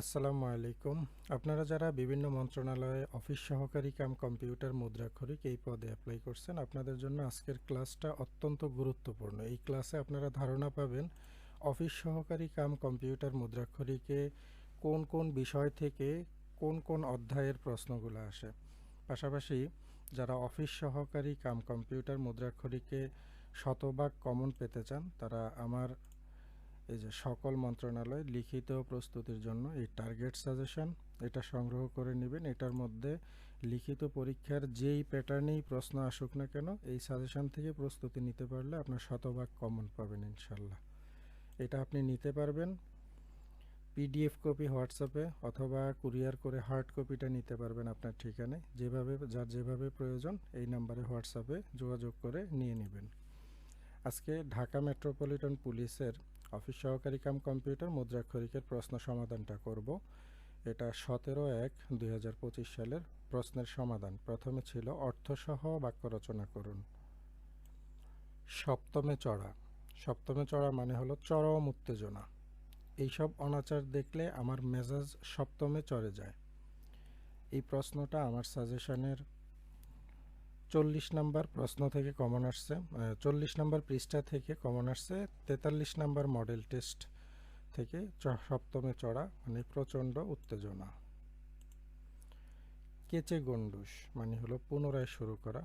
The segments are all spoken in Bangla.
আসসালামু আলাইকুম। আপনারা যারা বিভিন্ন মন্ত্রণালয়ে অফিস সহকারী কাম কম্পিউটার মুদ্রাক্ষরিক এই পদে অ্যাপ্লাই করছেন, আপনাদের জন্য আজকের ক্লাসটা অত্যন্ত গুরুত্বপূর্ণ। এই ক্লাসে আপনারা ধারণা পাবেন, অফিস সহকারী কাম কম্পিউটার মুদ্রাক্ষরিকে কোন কোন বিষয় থেকে কোন কোন অধ্যায়ের প্রশ্নগুলো আসে। পাশাপাশি যারা অফিস সহকারী কাম কম্পিউটার মুদ্রাক্ষরিকে শতভাগ কমন পেতে চান, তারা আমার এই যে সকল মন্ত্রণালয় লিখিত প্রস্তুতির জন্য এই টার্গেট সাজেশন এটা সংগ্রহ করে নেবেন। এটার মধ্যে লিখিত পরীক্ষার যেই প্যাটার্নেই প্রশ্ন আসুক না কেন, এই সাজেশন থেকে প্রস্তুতি নিতে পারলে আপনার শতভাগ কমন পাবেন ইনশাল্লাহ। এটা আপনি নিতে পারবেন পিডিএফ কপি হোয়াটসঅ্যাপে অথবা কুরিয়ার করে হার্ড কপিটা নিতে পারবেন আপনার ঠিকানায়। যেভাবে, যার যেভাবে প্রয়োজন এই নাম্বারে হোয়াটসঅ্যাপে যোগাযোগ করে নিয়ে নেবেন। আজকে ঢাকা মেট্রোপলিটন পুলিশের অফিস সহকারী কাম কম্পিউটার মুদ্রাক্ষরিকের প্রশ্ন সমাধানটা করব। এটা সতেরো এক দুই সালের প্রশ্নের সমাধান। প্রথমে ছিল অর্থসহ বাক্য রচনা করুন। সপ্তমে চড়া। সপ্তমে চড়া মানে হলো চরম উত্তেজনা। এইসব অনাচার দেখলে আমার মেজাজ সপ্তমে চড়ে যায়। এই প্রশ্নটা আমার সাজেশনের চল্লিশ নাম্বার প্রশ্ন থেকে কমন আসছে। চল্লিশ নাম্বার পৃষ্ঠা থেকে কমন আসছে। তেতাল্লিশ নাম্বার মডেল টেস্ট থেকে সপ্তমে চড়া মানে প্রচণ্ড উত্তেজনা। কেচে গন্ডুস মানে হলো পুনরায় শুরু করা।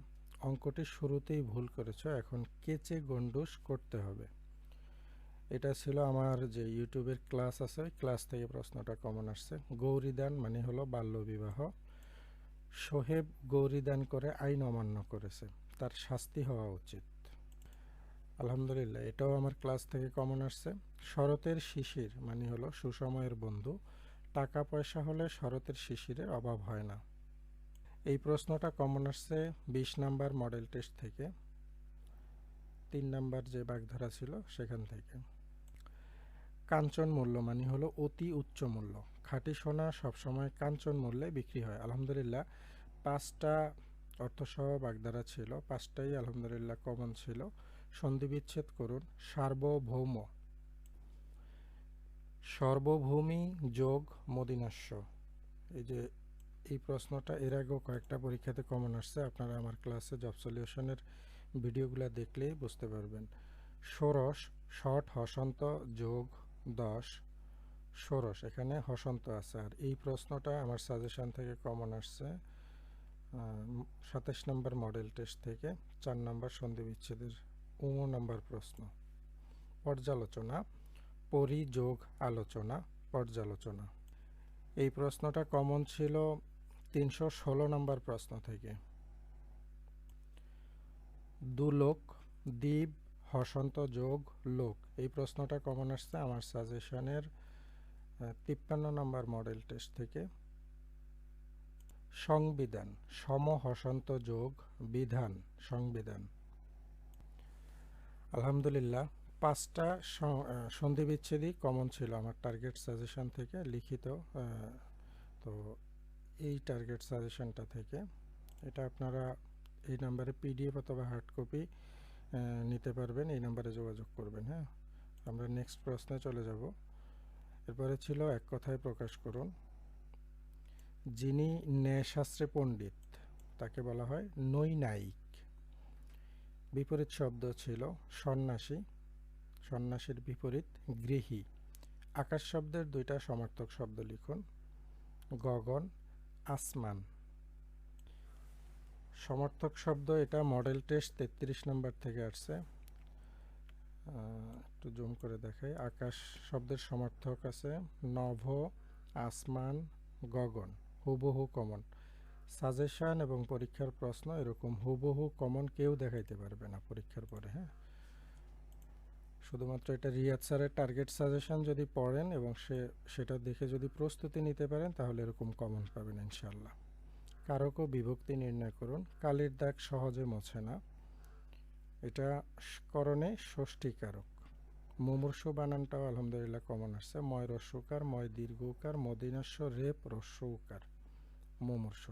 অঙ্কটি শুরুতেই ভুল করেছ, এখন কেচে গন্ডুস করতে হবে। এটা ছিল আমার যে ইউটিউবের ক্লাস আছে ক্লাস থেকে প্রশ্নটা কমন আসছে। গৌরীদান মানে হলো বাল্যবিবাহ। সোহেব গৌরীদান করে আইন অমান্য করেছে। তার শাস্তি হওয়া উচিত। আলহামদুলিল্লাহ, এটাও আমার ক্লাস থেকে কমন আসছে। শরতের শিশির মানে হলো সুসময়ের বন্ধু। টাকা পয়সা হলে শরতের শিশিরের অভাব হয় না। এই প্রশ্নটা কমন আসছে বিশ নাম্বার মডেল টেস্ট থেকে। তিন নাম্বার যে বাগধারা ছিল, সেখান থেকে। কাঞ্চন মূল্য মানে হলো অতি উচ্চ মূল্য। খাঁটি সোনা সবসময় কাঞ্চন মূল্যে বিক্রি হয়। আলহামদুলিল্লাহ, পাঁচটা অর্থসহ বাগদারা ছিল, পাঁচটাই আলহামদুলিল্লাহ কমন ছিল। সন্ধি বিচ্ছেদ করুন, সার্বভৌম। সর্বভূমি যোগ মদিনাস্য এই যে, এই প্রশ্নটা এর আগেও কয়েকটা পরীক্ষাতে কমন আসছে, আপনারা আমার ক্লাসে জব সলিউশনের ভিডিওগুলো দেখলেই বুঝতে পারবেন। ষোড়শ শট হসন্ত যোগ দশ। ষোড়শ, এখানে হসন্ত আছে। আর এই প্রশ্নটা আমার সাজেশন থেকে কমন আসছে। সাতাশ নম্বর মডেল টেস্ট থেকে চার নম্বর সন্ধি বিচ্ছেদের উম নম্বর প্রশ্ন। পর্যালোচনা, পরিযোগ আলোচনা, পর্যালোচনা। এই প্রশ্নটা কমন ছিল তিনশো ষোলো নম্বর প্রশ্ন থেকে। দুলোক, দ্বীপ, হসন্ত যোগ, লোক। এই প্রশ্নটা কমন আসছে আমার সাজেশনের তিপ্পান্ন নম্বর মডেল টেস্ট থেকে। সংবিধান সম হসন্ত যোগ, বিধান, সংবিধান। আলহামদুলিল্লাহ, পাঁচটা সন্ধি বিচ্ছেদই কমন ছিল আমার টার্গেট সাজেশন থেকে, লিখিত তো এই টার্গেট সাজেশনটা থেকে। এটা আপনারা এই নাম্বারে পিডিএফ অথবা হার্ড কপি নিতে পারবেন, এই নাম্বারে যোগাযোগ করবেন হ্যাঁ। আমরা নেক্সট প্রশ্নে চলে যাব। এরপরে ছিল এক কথায় প্রকাশ করুন। যিনি ন্যায়শাস্ত্রে পণ্ডিত, তাকে বলা হয় নৈনায়িক। বিপরীত শব্দ ছিল সন্ন্যাসী। সন্ন্যাসীর বিপরীত গৃহী। আকাশ শব্দের দুইটা সমার্থক শব্দ লিখুন। গগন, আসমান। সমর্থক শব্দ এটা মডেল টেস্ট তেত্রিশ নম্বর থেকে আসছে। একটু জুম করে দেখাই। আকাশ শব্দের সমর্থক আছে। নভ, আসমান, গগন, হুবহু কমন। সাজেশন এবং পরীক্ষার প্রশ্ন এরকম। হুবহু কমন কেউ দেখাইতে পারবে না পরীক্ষার পরে হ্যাঁ? শুধুমাত্র এটা রিয়াদ স্যারের টার্গেট সাজেশন যদি পড়েন এবং সে, সেটা দেখে যদি প্রস্তুতি নিতে পারেন, তাহলে এরকম কমন পাবেন ইনশাল্লাহ কারকও বিভক্তি নির্ণয় করুন। কালির দাগ সহজে মোছে না। এটা করণে ষষ্ঠীকারক মুমূর্ষ বানানটাও আলহামদুলিল্লাহ কমন আসছে। ময় রস্যকার ময় দীর্ঘকার মদিনাস্য রেপ রস্যকার মুমূর্ষ।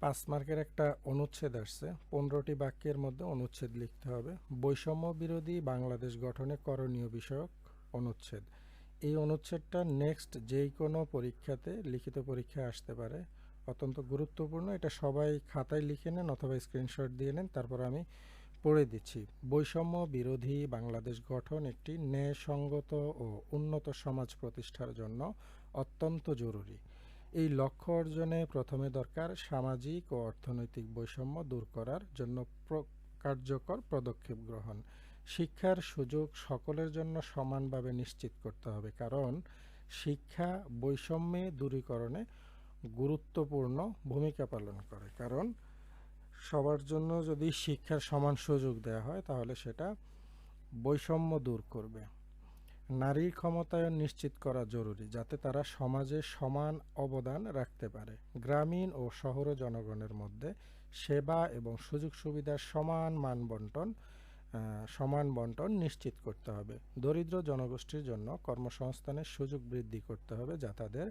পাঁচ মার্কের একটা অনুচ্ছেদ আসছে। পনেরোটি বাক্যের মধ্যে অনুচ্ছেদ লিখতে হবে। বৈষম্য বিরোধী বাংলাদেশ গঠনে করণীয় বিষয়ক অনুচ্ছেদ। এই অনুচ্ছেদটা নেক্সট যেই কোনো পরীক্ষাতে লিখিত পরীক্ষায় আসতে পারে। অত্যন্ত গুরুত্বপূর্ণ। এটা সবাই খাতায় লিখে নেন অথবা স্ক্রিনশট দিয়ে নেন, তারপর আমি পড়ে দিচ্ছি। বৈষম্য বিরোধী বাংলাদেশ গঠন একটি ন্যায়সঙ্গত ও উন্নত সমাজ প্রতিষ্ঠার জন্য অত্যন্ত জরুরি। এই লক্ষ্য অর্জনে প্রথমে দরকার সামাজিক ও অর্থনৈতিক বৈষম্য দূর করার জন্য কার্যকর পদক্ষেপ গ্রহণ। শিক্ষার সুযোগ সকলের জন্য সমানভাবে নিশ্চিত করতে হবে, কারণ শিক্ষা বৈষম্যে দূরীকরণে গুরুত্বপূর্ণ ভূমিকা পালন করে। কারণ সবার জন্য যদি শিক্ষার সমান সুযোগ দেওয়া হয়, তাহলে সেটা বৈষম্য দূর করবে। নারীর ক্ষমতায়ন নিশ্চিত করা জরুরি, যাতে তারা সমাজে সমান অবদান রাখতে পারে। গ্রামীণ ও শহর জনগণের মধ্যে সেবা এবং সুযোগ সুবিধার সমান মান বন্টন সমান বন্টন নিশ্চিত করতে হবে। দরিদ্র জনগোষ্ঠীর জন্য কর্মসংস্থানের সুযোগ বৃদ্ধি করতে হবে, যা তাদের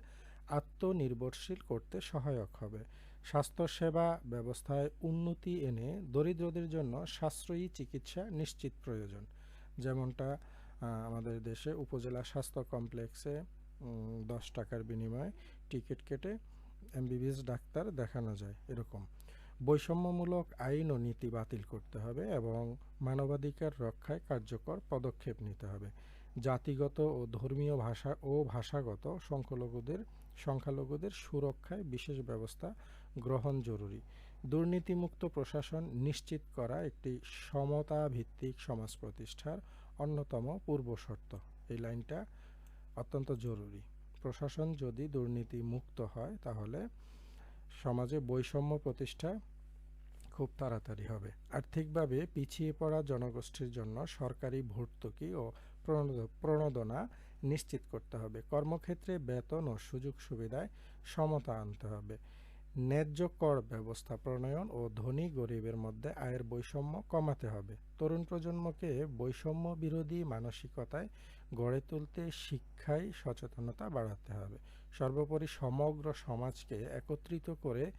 আত্মনির্ভরশীল করতে সহায়ক হবে। স্বাস্থ্যসেবা ব্যবস্থায় উন্নতি এনে দরিদ্রদের জন্য সাশ্রয়ী চিকিৎসা নিশ্চিত প্রয়োজন। যেমনটা আমাদের দেশে উপজেলা স্বাস্থ্য কমপ্লেক্সে দশ টাকার বিনিময়ে টিকিট কেটে এমবিবিএস ডাক্তার দেখানো যায় এরকম। বৈষম্যমূলক আইন ও নীতি বাতিল করতে হবে এবং মানবাধিকার রক্ষায় কার্যকর পদক্ষেপ নিতে হবে। জাতিগত ও ধর্মীয় ভাষা ও ভাষাগত সংখ্যালঘুদের সংখ্যালঘুদের সুরক্ষায় বিশেষ ব্যবস্থা গ্রহণ জরুরি। দুর্নীতিমুক্ত প্রশাসন নিশ্চিত করা একটি সমতা ভিত্তিক সমাজ প্রতিষ্ঠার অন্যতম পূর্বশর্ত এই লাইনটা অত্যন্ত জরুরি। প্রশাসন যদি দুর্নীতি মুক্ত হয়, তাহলে সমাজে বৈষম্য প্রতিষ্ঠা খুব তাড়াতাড়ি হবে। আর্থিকভাবে পিছিয়ে পড়া জনগোষ্ঠীর জন্য সরকারি ভর্তুকি ও প্রণোদনা নিশ্চিত করতে হবে। কর্মক্ষেত্রে বেতন ও সুযোগ সুবিধায় সমতা আনতে হবে। ন্যায্য কর ব্যবস্থা, প্রণয়ন ও ধনী গরিবের মধ্যে আয়ের বৈষম্য কমাতে হবে। তরুণ প্রজন্মকে বৈষম্য বিরোধী মানসিকতায় গড়ে তুলতে শিক্ষায় সচেতনতা বাড়াতে হবে। সর্বোপরি সমগ্র সমাজকে একত্রিত করে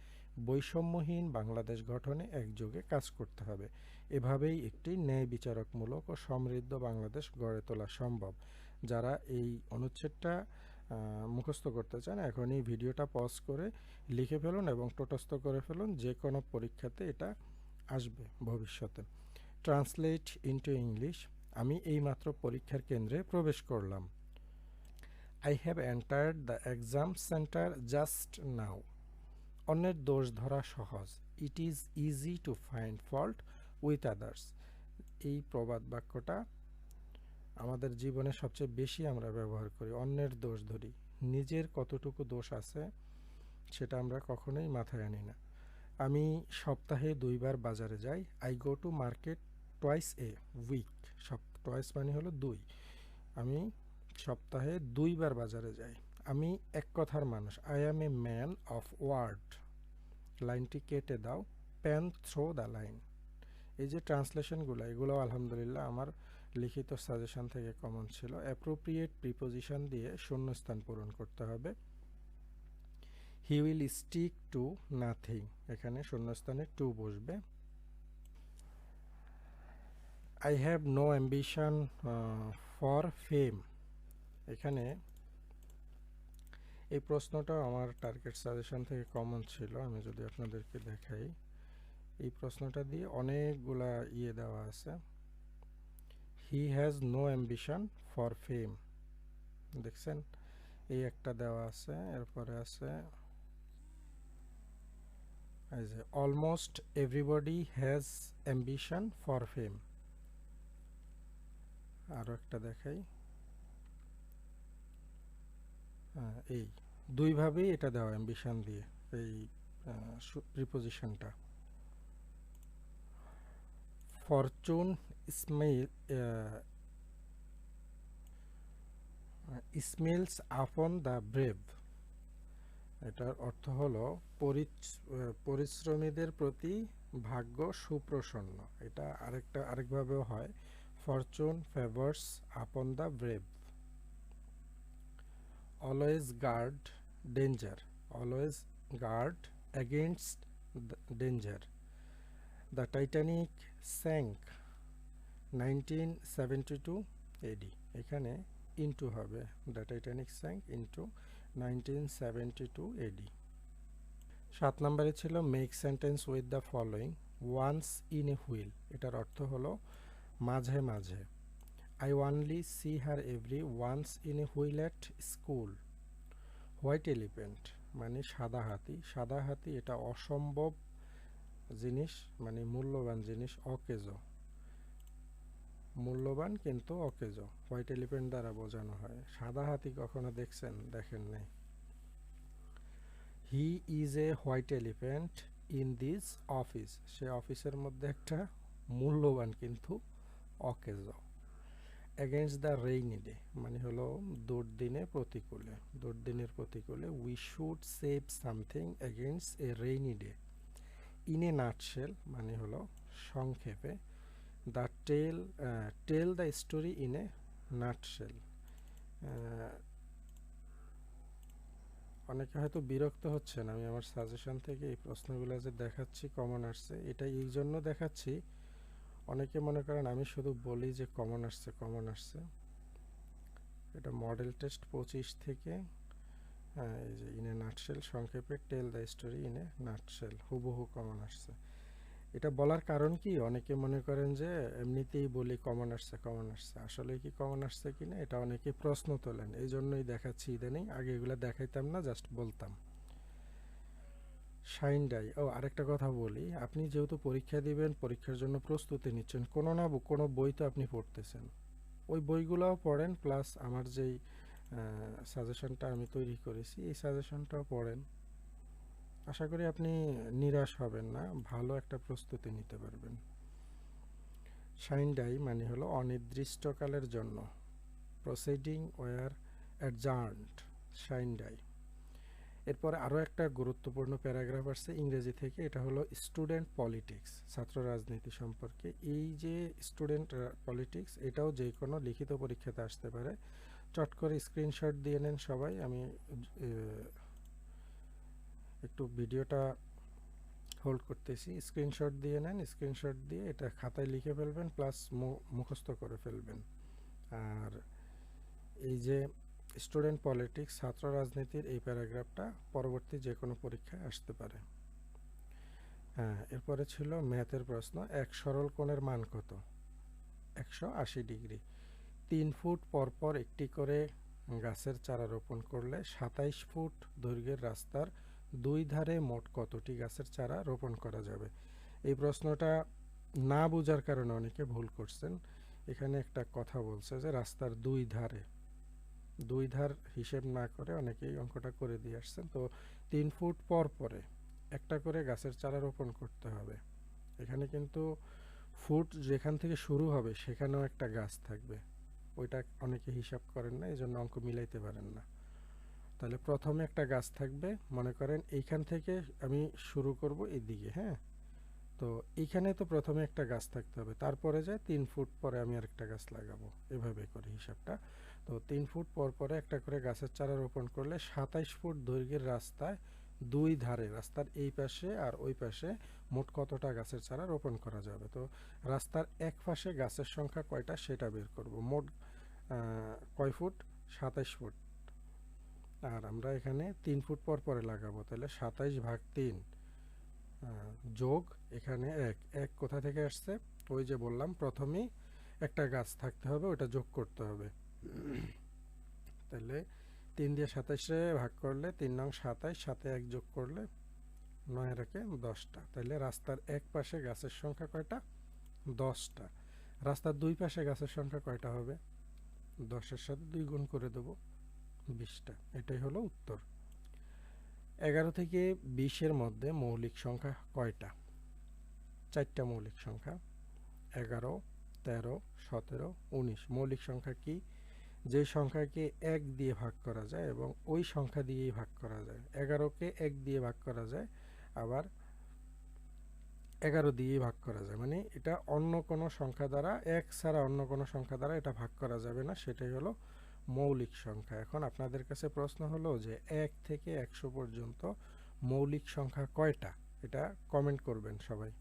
বৈষম্যহীন বাংলাদেশ গঠনে একযোগে কাজ করতে হবে। এভাবেই একটি ন্যায় বিচারকমূলক ও সমৃদ্ধ বাংলাদেশ গড়ে তোলা সম্ভব। যারা এই অনুচ্ছেদটা মুখস্থ করতে চান, এখনই ভিডিওটা পজ করে লিখে ফেলুন এবং টোটস্থ করে ফেলুন, যে কোনো পরীক্ষাতে এটা আসবে ভবিষ্যতে। ট্রান্সলেট ইন্টু ইংলিশ আমি এইমাত্র পরীক্ষার কেন্দ্রে প্রবেশ করলাম। I have entered the exam centre just now অন্যের দোষ ধরা সহজ। It is easy to find fault with others এই প্রবাদ বাক্যটা আমাদের জীবনে সবচেয়ে বেশি আমরা ব্যবহার করি, অন্যের দোষ ধরি। নিজের কতটুকু দোষ আছে, সেটা আমরা কখনোই মাথায় আনি না। আমি সপ্তাহে দুইবার বাজারে যাই I go to market twice a week সব টয়েস মানে হলো দুই। আমি সপ্তাহে দুইবার বাজারে যাই। আমি এক কথার মানুষ I am a man of word লাইনটি কেটে দাও প্যান থ্রো দ্য লাইন এই যে ট্রান্সলেশনগুলো এগুলো আলহামদুলিল্লাহ আমার লিখিত সাজেশন থেকে কমন ছিল। অ্যাপ্রোপ্রিয়েট প্রিপোজিশন দিয়ে শূন্যস্থান পূরণ করতে হবে। He will stick to nothing এখানে শূন্যস্থানে টু বসবে। I have no ambition for fame এখানে এই প্রশ্নটা আমার টার্গেট সাজেশন থেকে কমন ছিল। আমি যদি আপনাদেরকে দেখাই, এই প্রশ্নটা দিয়ে অনেকগুলা ইয়ে দেওয়া আছে। He has no ambition for fame দেখছেন? এই একটা দেওয়া আছে, এরপরে আছে almost everybody has ambition for fame আরও একটা দেখাই। এই, দুইভাবেই এটা দেওয়া অ্যাম্বিশন দিয়ে, এই প্রিপোজিশনটা fortune smell smells upon the brave. এটার অর্থ হলো পরিশ্রমীদের প্রতি ভাগ্য সুপ্রসন্ন। এটা আরেকটা, আরেকভাবেও হয়, fortune favours upon the brave. Always guard danger, always guard against danger. The Titanic sank nineteen seventy two AD এখানে ইন্টু হবে। The Titanic sank into nineteen seventy two AD সাত নম্বরে ছিল make sentence with the following once in a while এটার অর্থ হলো মাঝে মাঝে। I only see her every once in a while at school white elephant মানে সাদা হাতি। সাদা হাতি এটা অসম্ভব জিনিস মানে মূল্যবান জিনিস অকেজ মূল্যবান কিন্তু অকেজ। হোয়াইট এলিফেন্ট দ্বারা বোঝানো হয়। সাদা হাতি কখনো দেখছেন, দেখেন নাই। He is a white elephant in this office. সে অফিসের মধ্যে একটা মূল্যবান কিন্তু অকেজ। এগেনস্ট দ্য রেইনি ডে মানে হলো দুর্দিনে প্রতিকূলে। দুর্দিনের প্রতিকূলে we should save something against a rainy day. In a nutshell মানে হলো সংক্ষেপে the tell tell the story in a nutshell অনেকে হয়তো বিরক্ত হচ্ছেন। আমি আমার সাজেশন থেকে এই প্রশ্নগুলো যে দেখাচ্ছি কমন আসছে এটা এই জন্য দেখাচ্ছি। অনেকে মনে করেন আমি শুধু বলি যে কমন আসছে কমন আসছে এটা মডেল টেস্ট পঁচিশ থেকে হ্যাঁ এই যে ইনে নাটশেল সংক্ষেপে tell the story in a nutshell হুবহু কমন আসছে এটা বলার কারণ কি? অনেকে মনে করেন যে, এমনিতেই বলি কমন আসছে কমন আসছে। আসলে কি কমন আসছে কি না এটা অনেকে প্রশ্ন তোলেন। এই জন্যই দেখাচ্ছি ইদানিং। আগে এগুলো দেখাইতাম না জাস্ট বলতাম। শাইন ডাই ও, আরেকটা কথা বলি। আপনি যেহেতু পরীক্ষা দিবেন, পরীক্ষার জন্য প্রস্তুতি নিচ্ছেন, কোনো না কোনো বই তো আপনি পড়তেছেন। ওই বইগুলোও পড়েন প্লাস আমার যেই সাজেশনটা আমি তৈরি করেছি, এই সাজেশনটাও পড়েন। আশা করি আপনি নিরাশ হবেন না, ভালো একটা প্রস্তুতি নিতে পারবেন। শাইন ডাই মানে হলো অনির্দিষ্টকালের জন্য। প্রসিডিং ওয়ার অ্যাডজার্নড শাইন এরপর আরও একটা গুরুত্বপূর্ণ প্যারাগ্রাফ আসছে ইংরেজি থেকে, এটা হলো স্টুডেন্ট পলিটিক্স, ছাত্র রাজনীতি সম্পর্কে। এই যে স্টুডেন্ট পলিটিক্স, এটাও যে কোনো লিখিত পরীক্ষাতে আসতে পারে। চট করে স্ক্রিনশট দিয়ে নেন সবাই, আমি একটু ভিডিওটা হোল্ড করতেছি। স্ক্রিনশট দিয়ে নেন স্ক্রিনশট দিয়ে এটা খাতায় লিখে ফেলবেন প্লাস মুখস্থ করে ফেলবেন। আর এই যে স্টুডেন্ট পলিটিক্স ছাত্র রাজনীতির এই প্যারাগ্রাফটা পরবর্তী যে কোনো পরীক্ষায় আসতে পারে। হ্যাঁ এরপরে ছিল ম্যাথের প্রশ্ন, এক সরল কোণের মান কত? একশো আশি ডিগ্রি তিন ফুট পরপর একটি করে গাছের চারা রোপণ করলে সাতাইশ ফুট দৈর্ঘ্যের রাস্তার দুই ধারে মোট কতটি গাছের চারা রোপণ করা যাবে? এই প্রশ্নটা না বোঝার কারণে অনেকে ভুল করছেন। এখানে একটা কথা বলছে যে রাস্তার দুই ধারে, দুই ধার হিসেব না করে অনেকেই অঙ্কটা করে দিয়ে আসছেন। তো তিন ফুট পর পরে একটা করে গাছের চারা রোপণ করতে হবে। এখানে কিন্তু ফুট যেখান থেকে শুরু হবে সেখানেও একটা গাছ থাকবে। ওইটা অনেকে হিসাব করেন না এই জন্য অঙ্ক মিলাইতে পারেন না। তাহলে প্রথমে একটা গাছ থাকবে, মনে করেন এইখান থেকে আমি শুরু করব দিকে হ্যাঁ? তো এইখানে তো প্রথমে একটা গাছ থাকতে হবে, তারপরে যে তিন ফুট পরে আমি আরেকটা গাছ লাগাবো, এভাবে করে হিসাবটা। তো তিন ফুট পর পরে একটা করে গাছের চারা রোপণ করলে সাতাইশ ফুট দৈর্ঘ্যের রাস্তায় দুই ধারে, রাস্তার এই পাশে আর ওই পাশে মোট কতটা গাছের চারা রোপণ করা যাবে? তো রাস্তার এক পাশে গাছের সংখ্যা কয়টা সেটা বের করব। মোট কয় ফুট? সাতাইশ ফুট। আর আমরা এখানে তিন ফুট পর পরে লাগাবো, তাহলে সাতাইশ ভাগ তিন যোগ এখানে এক এক কোথা থেকে আসছে? ওই যে বললাম, প্রথমেই একটা গাছ থাকতে হবে, ওটা যোগ করতে হবে। তাহলে তিন দিয়ে সাতাইশে ভাগ করলে তিন নং সাতাইশ, সাথে এক যোগ করলে নয় রেখে দশটা। তাহলে রাস্তার এক পাশে গাছের সংখ্যা কয়টা? দশটা। রাস্তার দুই পাশে গাছের সংখ্যা কয়টা হবে? দশের সাথে দুই গুণ করে দেবো। বিশটা এটাই হলো উত্তর। এগারো থেকে বিশের মধ্যে মৌলিক সংখ্যা কয়টা? চারটা মৌলিক সংখ্যা, এগারো, তেরো, সতেরো, উনিশ। মৌলিক সংখ্যা কি? যে সংখ্যাকে এক দিয়ে ভাগ করা যায় এবং ওই সংখ্যা দিয়েই ভাগ করা যায়। এগারোকে এক দিয়ে ভাগ করা যায়, আবার এগারো দিয়েই ভাগ করা যায়। মানে এটা অন্য কোনো সংখ্যা দ্বারা, এক ছাড়া অন্য কোনো সংখ্যা দ্বারা এটা ভাগ করা যাবে না। সেটাই হলো মৌলিক সংখ্যা। এখন আপনাদের কাছে প্রশ্ন হলো যে এক থেকে একশো পর্যন্ত মৌলিক সংখ্যা কয়টা? এটা কমেন্ট করবেন সবাই।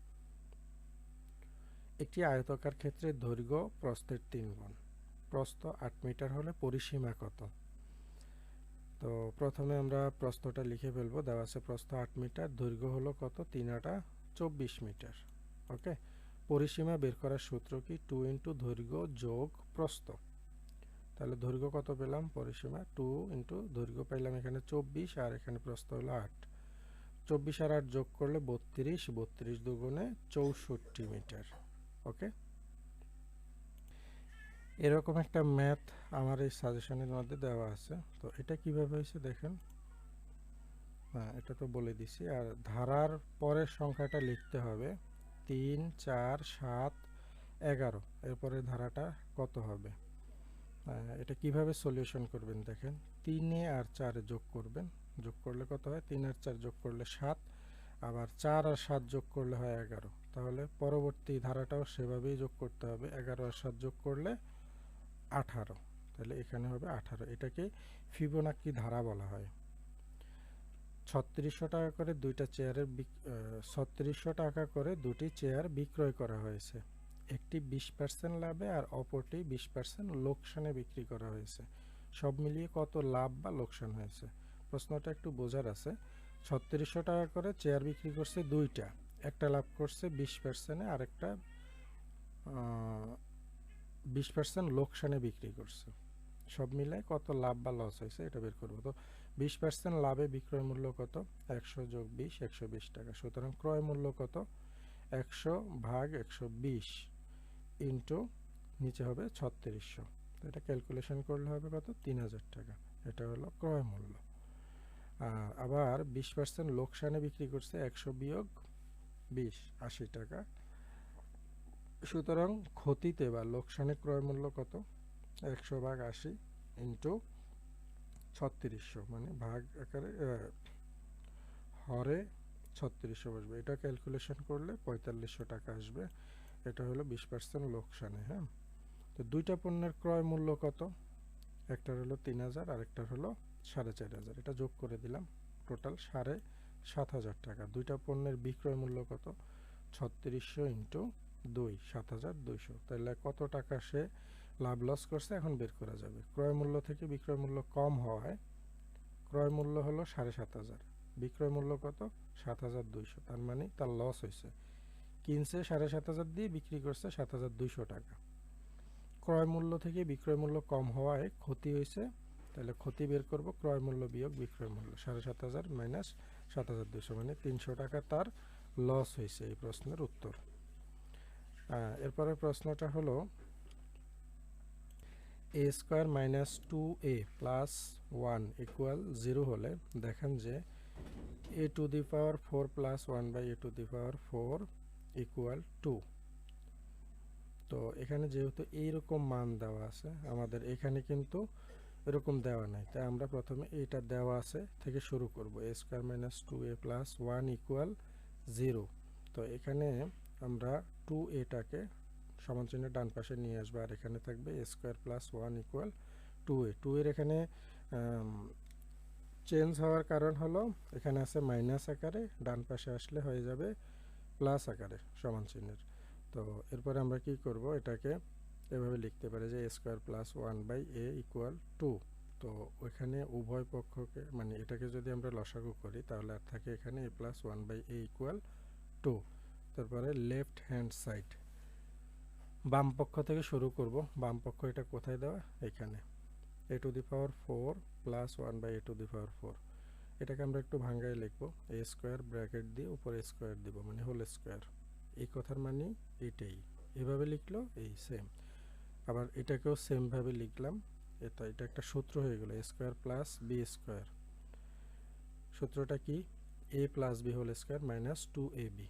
একটি আয়তকার ক্ষেত্রে দৈর্ঘ্য প্রস্থের তিন গুণ। প্রস্থ আট মিটার হলে পরিসীমা কত? তো প্রথমে আমরা প্রস্থটা লিখে ফেলব। দেওয়া আছে প্রস্থ আট মিটার, দৈর্ঘ্য হলো কত? তিন আটা চব্বিশ মিটার। ওকে পরিসীমা বের করার সূত্র কি? টু ইন্টু দৈর্ঘ্য যোগ প্রস্থ। তাহলে দৈর্ঘ্য কত পেলাম? পরিসীমা টু ইন্টু দৈর্ঘ্য পাইলাম এখানে চব্বিশ, আর এখানে প্রস্থ হলো আট। চব্বিশ আর আট যোগ করলে বত্রিশ বত্রিশ দুগুণে চৌষট্টি মিটার। ওকে? এরকম একটা ম্যাথ আমার এই সাজেশনের মধ্যে দেওয়া আছে। তো এটা কীভাবে হয়েছে দেখেন? হ্যাঁ এটা তো বলে দিছি। আর ধারার পরের সংখ্যাটা লিখতে হবে। তিন, চার, সাত, এগারো। এরপরে ধারাটা কত হবে? এটা কীভাবে সলিউশন করবেন দেখেন? তিনে আর চারে যোগ করবেন। যোগ করলে কত হয়? তিন আর চার যোগ করলে সাত। আবার চার আর সাত যোগ করলে হয় এগারো। তাহলে পরবর্তী ধারাটাও সেভাবেই যোগ করতে হবে। এগারো আর সাত যোগ করলে আঠারো। তাহলে এখানে হবে আঠারো। এটাকে ফিবোনাক্কি ধারা বলা হয়। ছত্রিশশো টাকা করে দুইটা চেয়ারের ছত্রিশশো টাকা করে দুটি চেয়ার বিক্রয় করা হয়েছে। একটি বিশ পার্সেন্ট লাভে আর অপরটি বিশ পার্সেন্ট লোকসানে বিক্রি করা হয়েছে। সব মিলিয়ে কত লাভ বা লোকসান হয়েছে? প্রশ্নটা একটু বোঝার আছে। ছত্রিশশো টাকা করে চেয়ার বিক্রি করছে দুইটা। একটা লাভ করছে বিশ পার্সেন্টে আরেকটা বিশ পার্সেন্ট লোকসানে বিক্রি করছে। সব মিলে কত লাভ বা লস হয়েছে এটা বের করব। তো বিশ পার্সেন্ট লাভে বিক্রয় মূল্য কত? একশো যোগ বিশ, একশো বিশ টাকা। সুতরাং ক্রয় মূল্য কত? একশো ভাগ একশো বিশ। ইন্টু নিচে হবে ছত্রিশশো। তো এটা ক্যালকুলেশন করলে হবে কত? তিন হাজার টাকা। এটা হলো ক্রয় মূল্য। আবার বিশ পার্সেন্ট লোকসানে বিক্রি করছে একশো বিয়োগ বিশ, আশি টাকা। সুতরাং ক্ষতিতে বা লোকসানে ক্রয় মূল্য কত? একশো ভাগ আশি ইন্টু ছত্রিশশো মানে ভাগ আকারে হরে ছত্রিশশো বসবে। এটা ক্যালকুলেশন করলে পঁয়তাল্লিশশো টাকা আসবে। এটা হলো বিশ পার্সেন্ট লোকসানে হ্যাঁ? তো দুইটা পণ্যের ক্রয় মূল্য কত? একটার হলো তিন হাজার আর একটার হলো সাড়ে চার হাজার। এটা যোগ করে দিলাম, টোটাল সাড়ে সাত হাজার টাকা। দুইটা পণ্যের বিক্রয় মূল্য কত? ছত্রিশশো ইন্টু দুই, সাত হাজার দুইশো। তাহলে কত টাকা সে লাভ লস করছে এখন বের করা যাবে। ক্রয় মূল্য থেকে বিক্রয় মূল্য কম হওয়ায় ক্রয় মূল্য হলো সাড়ে সাত হাজার। বিক্রয় মূল্য কত? সাত হাজার দুইশো। তার মানে তার লস হয়েছে। কিনছে সাড়ে সাত হাজার দিয়ে বিক্রি করছে সাত হাজার দুইশো টাকা। ক্রয় মূল্য থেকে বিক্রয় মূল্য কম হওয়ায় ক্ষতি হয়েছে। তাহলে ক্ষতি বের করব, ক্রয় মূল্য বিয়োগ বিক্রয় মূল্য। সাড়ে সাত হাজার মাইনাস সাত হাজার দুশো মানে তিনশো টাকা তার লস হয়েছে এই প্রশ্নের উত্তর। এরপরে প্রশ্নটা হলো a square minus two a plus one equal zero হলে দেখেন যে a to the power four plus one by a to the power four equal to তো এখানে যেহেতু এইরকম মান দেওয়া আছে, আমাদের এখানে কিন্তু এরকম দেওয়া নাই। তাই আমরা প্রথমে এইটা দেওয়া আছে থেকে শুরু করব। A square minus two a plus one equal zero তো এখানে আমরা টু এটাকে সমান চিহ্ন ডান পাশে নিয়ে আসব, আর এখানে থাকবে a square plus one equal to a two এর এখানে চেঞ্জ হওয়ার কারণ হলো, এখানে আছে মাইনাস আকারে, ডান পাশে আসলে হয়ে যাবে প্লাস আকারে সমান চিহ্নের। তো এরপরে আমরা কি করব? এটাকে এভাবে লিখতে পারি যে square plus one by a equal to তো ওইখানে উভয় পক্ষকে মানে এটাকে যদি আমরা লসাগু করি, তাহলে আর থাকে এখানে a plus one by a equal to তারপরে লেফট হ্যান্ড সাইড বাম পক্ষ থেকে শুরু করব। বাম পক্ষ এটা কোথায় দেওয়া? এখানে। A to the power four plus one by a to the power four এটাকে আমরা একটু ভাঙ্গায় লিখব এ স্কোয়ার ব্র্যাকেট দিয়ে উপরে স্কোয়ার দিব মানে হোল স্কোয়ার এই কথার মানে এটাই। এভাবে লিখলো, এই সেম আবার এটাকেও সেমভাবে লিখলাম এটা এটা একটা সূত্র হয়ে গেল স্কোয়ার প্লাস বি স্কোয়ার সূত্রটা কি? A plus b whole square minus two a b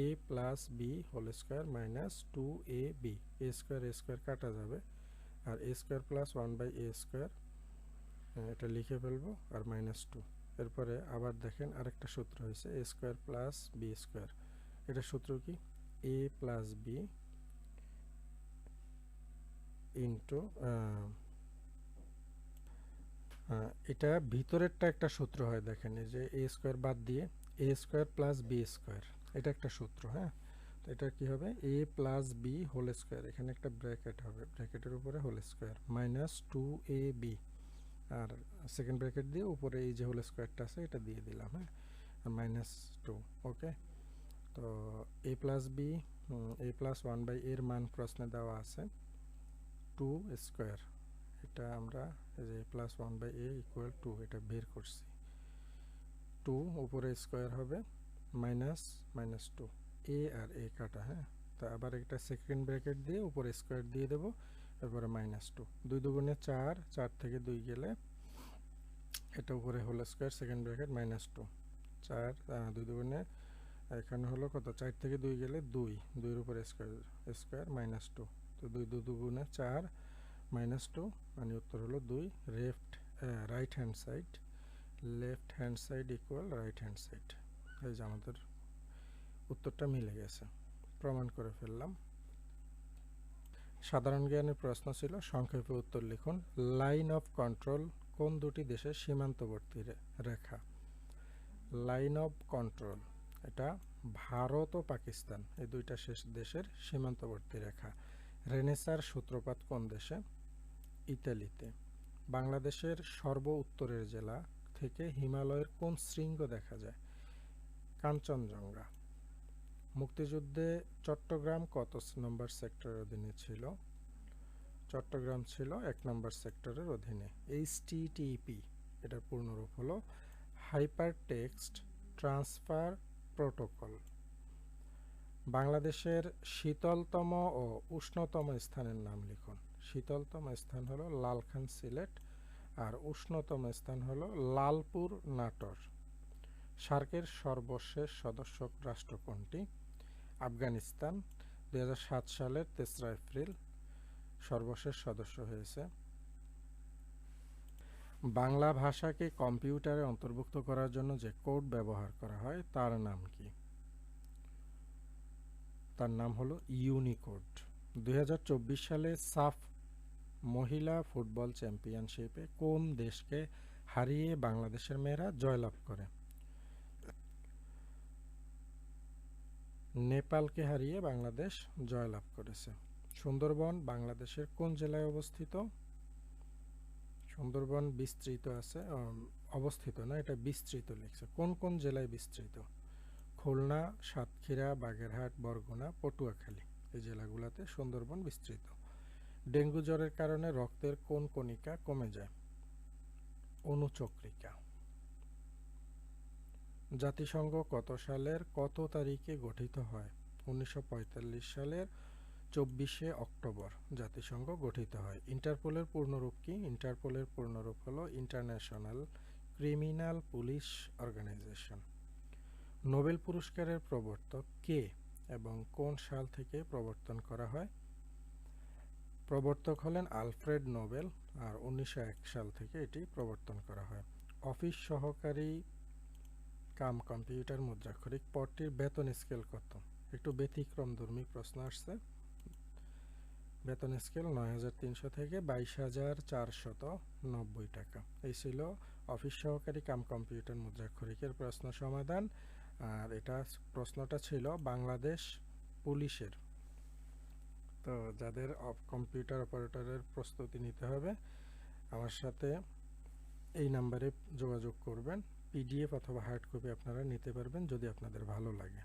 a plus b whole square minus two a b a square a square কাটা যাবে। আর a square plus one by a square এটা লিখে ফেলব, আর মাইনাস টু এরপরে আবার দেখেন আরেকটা সূত্র হয়েছে a square plus b square এটা সূত্র কি? এ প্লাস বি ইন্টু এটা ভিতরেরটা একটা সূত্র হয়, দেখেন, এই যে এ স্কোয়ার বাদ দিয়ে a square plus b square এটা একটা সূত্র হ্যাঁ? তো এটা কি হবে? A plus b whole square এখানে একটা ব্র্যাকেট হবে ব্র্যাকেটের উপরে whole square minus two a b R second bracket দিয়ে উপরে এই যে হোল স্কোয়ারটা আছে, এটা দিয়ে দিলাম হ্যাঁ? মাইনাস টু ওকে তো a plus b a plus one by এর মান প্রশ্নে দেওয়া আছে টু স্কোয়ার এটা আমরা যে plus one by a equal to এটা বের করছি। টু উপরে স্কোয়ার হবে মাইনাস মাইনাস টু এ আর এ কাটা হ্যাঁ? তা আবার একটা সেকেন্ড ব্র্যাকেট দিয়ে উপরে স্কোয়ার দিয়ে দেবো। তারপরে মাইনাস টু দুই দুগুণে চার চার থেকে দুই গেলে এটা উপরে হলো square second bracket minus two চার দুই দুগুণে, এখানে হলো কত? চার থেকে দুই গেলে দুই। দুইয়ের উপরে স্কোয়ার স্কোয়ার মাইনাস টু তো দুই দু দুগুণে চার মাইনাস টু মানে উত্তর হলো দুই। Left right hand side left hand side equal right hand side এই যে আমাদের উত্তরটা মিলে গেছে। প্রমাণ করে ফেললাম। সাধারণ জ্ঞানের প্রশ্ন ছিল, সংক্ষেপে উত্তর লিখুন। লাইন অফ কন্ট্রোল কোন দুটি দেশের সীমান্তবর্তী রেখা? লাইন অফ কন্ট্রোল, এটা ভারত ও পাকিস্তান, এই দুইটা শেষ দেশের সীমান্তবর্তী রেখা। রেনেসার সূত্রপাত কোন দেশে? ইতালিতে। বাংলাদেশের সর্ব উত্তরের জেলা থেকে হিমালয়ের কোন শৃঙ্গ দেখা যায়? কাঞ্চনজঙ্ঘা। মুক্তিযুদ্ধে চট্টগ্রাম কত নম্বর সেক্টরের অধীনে ছিল? চট্টগ্রাম ছিল এক নম্বর সেক্টরের অধীনে। এইচটিটিপি এটার পূর্ণরূপ হলো হাইপার টেক্সট ট্রান্সফার প্রোটোকল বাংলাদেশের শীতলতম ও উষ্ণতম স্থানের নাম লিখুন। শীতলতম স্থান হলো লালখান সিলেট আর উষ্ণতম স্থান হলো লালপুর নাটোর। সার্কের সর্বশেষ সদস্য রাষ্ট্র কোনটি? আফগানিস্তান, দুই সালের তেসরা এপ্রিল সর্বশেষ সদস্য হয়েছে। বাংলা ভাষাকে কম্পিউটারে অন্তর্ভুক্ত করার জন্য যে কোড ব্যবহার করা হয়, তার নাম কি? তার নাম হলো ইউনিকোড। দুই হাজার চব্বিশ সালে সাফ মহিলা ফুটবল চ্যাম্পিয়নশিপে কোন দেশকে হারিয়ে বাংলাদেশের মেয়েরা জয়লাভ করে? নেপালকে হারিয়ে বাংলাদেশ জয়লাভ করেছে। সুন্দরবন বাংলাদেশের কোন জেলায় অবস্থিত? সুন্দরবন বিস্তৃত আছে অবস্থিত না, এটা বিস্তৃত লিখছে। কোন কোন জেলায় বিস্তৃত? খুলনা, সাতক্ষীরা, বাগেরহাট, বরগুনা, পটুয়াখালী, এই জেলাগুলোতে সুন্দরবন বিস্তৃত। ডেঙ্গু জ্বরের কারণে রক্তের কোন কণিকা কমে যায়? অনুচক্রিকা। জাতিসংঘ কত সালের কত তারিখে গঠিত হয়? উনিশশো পঁয়তাল্লিশ সালের চব্বিশে অক্টোবর জাতিসংঘ গঠিত হয়। ইন্টারপোলের পূর্ণরূপ কি? ইন্টারপোলের পূর্ণরূপ হলো International Criminal Police Organization. Nobel পুরস্কারের প্রবর্তক কে এবং কোন সাল থেকে প্রবর্তন করা হয়? প্রবর্তক হলেন আলফ্রেড নোবেল, আর উনিশশো এক সাল থেকে এটি প্রবর্তন করা হয়। অফিস সহকারী কাম কম্পিউটার মুদ্রাক্ষরিক পদটির বেতন স্কেল কত? একটু ব্যতিক্রমধর্মী প্রশ্ন আসছে। বেতন স্কেল নয় হাজার তিনশো থেকে বাইশ হাজার চারশত নব্বই টাকা। এই ছিল অফিস সহকারী কাম কম্পিউটার মুদ্রাক্ষরিকের প্রশ্ন সমাধান। আর এটা প্রশ্নটা ছিল বাংলাদেশ পুলিশের। তো যাদের কম্পিউটার অপারেটরের প্রস্তুতি নিতে হবে, আমার সাথে এই নাম্বারে যোগাযোগ করবেন। পিডিএফ অথবা হার্ড কপি আপনারা নিতে পারবেন যদি আপনাদের ভালো লাগে।